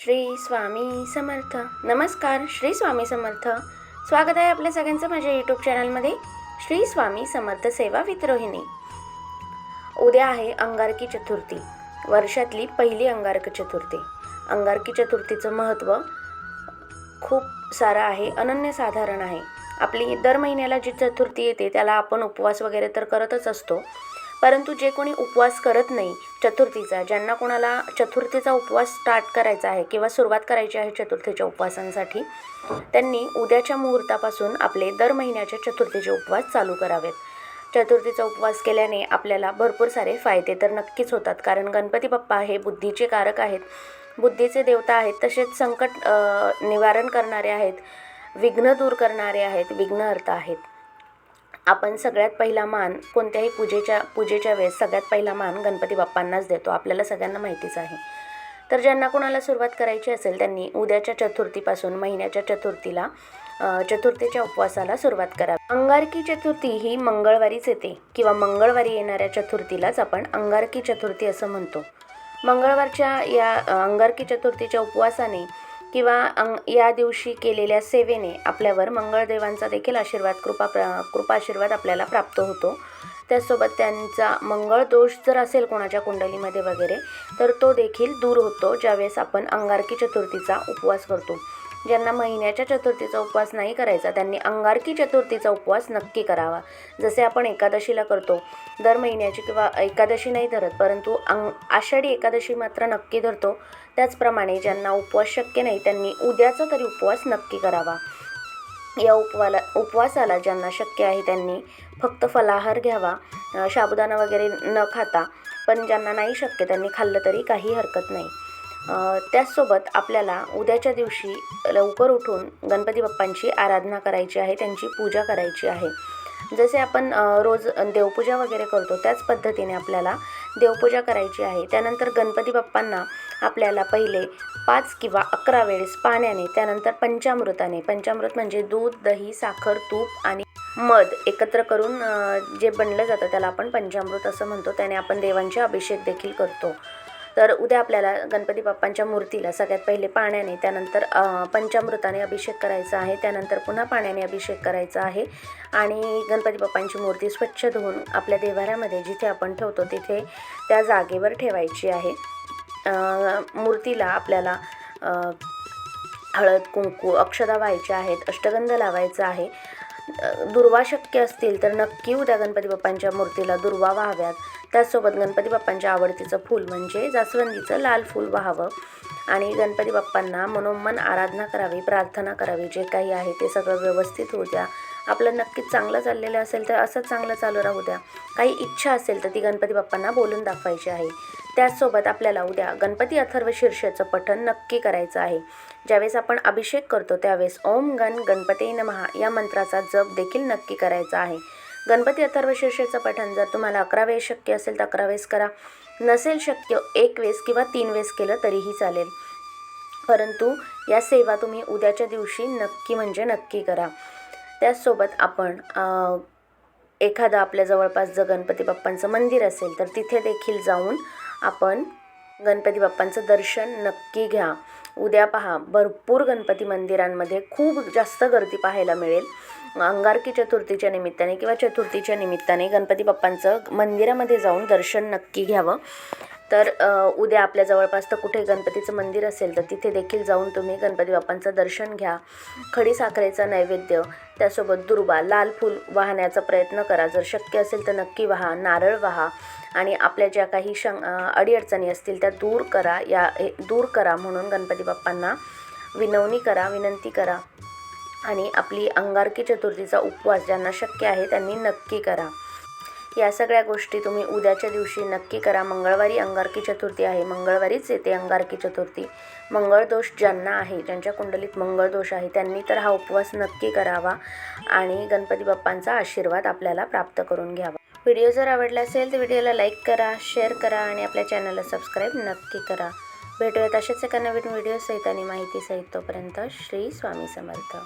श्री स्वामी समर्थ. नमस्कार श्री स्वामी समर्थ. स्वागत आहे आपल्या सगळ्यांचं माझ्या यूट्यूब चॅनलमध्ये श्री स्वामी समर्थ सेवा विद्रोहिणी उद्या आहे अंगारकी चतुर्थी. वर्षातली पहिली अंगारक चतुर्थी. अंगारकी चतुर्थीचं महत्त्व खूप सारं आहे अनन्यसाधारण आहे. आपली दर महिन्याला जी चतुर्थी येते त्याला आपण उपवास वगैरे तर करतच असतो. परंतु जे कोणी उपवास करत नाही चतुर्थीचा ज्यांना कोणाला चतुर्थीचा उपवास स्टार्ट करायचा आहे किंवा सुरुवात करायची आहे चतुर्थीच्या उपवासांसाठी त्यांनी उद्याच्या मुहूर्तापासून आपले दर महिन्याचे चतुर्थीचे उपवास चालू करावेत. चतुर्थीचा उपवास केल्याने आपल्याला भरपूर सारे फायदे तर नक्कीच होतात कारण गणपती बाप्पा हे बुद्धीचे कारक आहेत. बुद्धीचे देवता आहेत तसेच संकट निवारण करणारे आहेत विघ्न दूर करणारे आहेत विघ्नहर्ता आहेत. आपण सगळ्यात पहिला मान कोणत्याही पूजेच्या पूजेच्या वेळेस सगळ्यात पहिला मान गणपती बाप्पांनाच देतो. आपल्याला सगळ्यांना माहितीच आहे. तर ज्यांना कोणाला सुरुवात करायची असेल त्यांनी उद्याच्या चतुर्थीपासून महिन्याच्या चतुर्थीला चतुर्थीच्या उपवासाला सुरुवात करावी अंगारकी चतुर्थी ही मंगळवारीच येते किंवा मंगळवारी येणाऱ्या चतुर्थीलाच आपण अंगारकी चतुर्थी असं म्हणतो. मंगळवारच्या या अंगारकी चतुर्थीच्या उपवासाने किंवा अंग या दिवशी केलेल्या सेवेने आपल्यावर मंगळदेवांचा देखील आशीर्वाद कृपा प्र कृपा आशीर्वाद आपल्याला प्राप्त होतो. त्यासोबत त्यांचा मंगळ दोष जर असेल कोणाच्या कुंडलीमध्ये वगैरे तर तो देखील दूर होतो ज्यावेळेस आपण अंगारकी चतुर्थीचा उपवास करतो. ज्यांना महिन्याच्या चतुर्थीचा उपवास नाही करायचा त्यांनी अंगारकी चतुर्थीचा उपवास नक्की करावा. जसे आपण एकादशीला करतो दर महिन्याची किंवा एकादशी नाही धरत परंतु अंग आषाढी एकादशी मात्र नक्की धरतो. त्याचप्रमाणे ज्यांना उपवास शक्य नाही त्यांनी उद्याचा तरी उपवास नक्की करावा. या उपवाला उपवासाला ज्यांना शक्य आहे त्यांनी फक्त फलाहार घ्यावा साबुदाणा वगैरे न खाता. पण ज्यांना नाही शक्य त्यांनी खाल्लं तरी काही हरकत नाही. त्याचसोबत आपल्याला उद्याच्या दिवशी लवकर उठून गणपती बाप्पांची आराधना करायची आहे त्यांची पूजा करायची आहे. जसे आपण रोज देवपूजा वगैरे करतो त्याच पद्धतीने आपल्याला देवपूजा करायची आहे. त्यानंतर गणपती बाप्पांना आपल्याला पहिले पाच किंवा अकरा वेळेस पाण्याने त्यानंतर पंचामृताने पंचामृत म्हणजे दूध दही साखर तूप आणि मध एकत्र करून जे बनलं जातं त्याला आपण पंचामृत असं म्हणतो. त्याने आपण देवांचे अभिषेक देखील करतो. तर उद्या आपल्याला गणपती बाप्पांच्या मूर्तीला सगळ्यात पहिले पाण्याने त्यानंतर पंचामृताने अभिषेक करायचा आहे त्यानंतर पुन्हा पाण्याने अभिषेक करायचा आहे आणि गणपती बाप्पांची मूर्ती स्वच्छ धुवून आपल्या देवाऱ्यामध्ये जिथे आपण ठेवतो तिथे त्या जागेवर ठेवायची आहे. मूर्तीला आपल्याला हळद कुंकू अक्षदा व्हायच्या आहेत अष्टगंध लावायचा आहे. दुर्वा शक्य असतील तर नक्की उद्या गणपती बाप्पांच्या मूर्तीला दुर्वा व्हाव्यात. त्याचसोबत गणपती बाप्पांच्या आवडतीचं फूल म्हणजे जास्वंदीचं लाल फूल व्हावं. आणि गणपती बाप्पांना मनोमन आराधना करावी प्रार्थना करावी जे काही आहे ते सगळं व्यवस्थित होऊ द्या. आपलं नक्कीच चांगलं चाललेलं असेल तर असंच चांगलं चालू राहू द्या. काही इच्छा असेल तर ती गणपती बाप्पांना बोलून दाखवायची आहे. त्याचसोबत आपल्याला उद्या गणपती अथर्व शीर्षेचं पठण नक्की करायचं आहे. ज्यावेळेस आपण अभिषेक करतो त्यावेळेस ओम गण गणपती नमहा या मंत्राचा जप देखील नक्की करायचा आहे. गणपती अथर्व शीर्षेचं पठण जर तुम्हाला अकरा वेळेस शक्य असेल तर अकरा वेळेस करा. नसेल शक्य एक वेळेस किंवा तीन वेळेस केलं तरीही चालेल. परंतु या सेवा तुम्ही उद्याच्या दिवशी नक्की म्हणजे नक्की करा. त्याचसोबत आपण एखादं आपल्या जवळपास जर गणपती बाप्पांचं मंदिर असेल तर तिथे देखील जाऊन आपण गणपती बाप्पांचं दर्शन नक्की घ्या. उद्या पहा भरपूर गणपती मंदिरांमध्ये खूप जास्त गर्दी पाहायला मिळेल. अंगारकी चतुर्थीच्या निमित्ताने किंवा चतुर्थीच्या निमित्ताने गणपती बाप्पांचं मंदिरामध्ये जाऊन दर्शन नक्की घ्यावं. तर उद्या आपल्या जवळपास तर कुठे गणपतीचं मंदिर असेल तर तिथे देखील जाऊन तुम्ही गणपती बाप्पांचं दर्शन घ्या. खडी साखरेचा नैवेद्य त्यासोबत दुर्वा लाल फूल वाहण्याचा प्रयत्न करा. जर शक्य असेल तर नक्की वाहा नारळ वाहा. आणि आपल्या ज्या काही शं अडीअडचणी असतील त्या दूर करा या हे दूर करा म्हणून गणपती बाप्पांना विनवणी करा विनंती करा. आणि आपली अंगारकी चतुर्थीचा उपवास ज्यांना शक्य आहे त्यांनी नक्की करा. या सगळ्या गोष्टी तुम्ही उद्याच्या दिवशी नक्की करा. मंगळवारी अंगारकी चतुर्थी आहे. मंगळवारीच येते अंगारकी चतुर्थी. मंगळदोष ज्यांना आहे ज्यांच्या कुंडलीत मंगळदोष आहे त्यांनी तर हा उपवास नक्की करावा आणि गणपती बाप्पांचा आशीर्वाद आपल्याला प्राप्त करून घ्यावा. व्हिडिओ जर आवडला असेल तर व्हिडिओला लाईक करा शेअर करा आणि आपल्या चॅनलला सबस्क्राईब नक्की करा. भेटूयात अशाच एका नवीन व्हिडिओसहित आणि माहितीसहित तोपर्यंत श्री स्वामी समर्थ.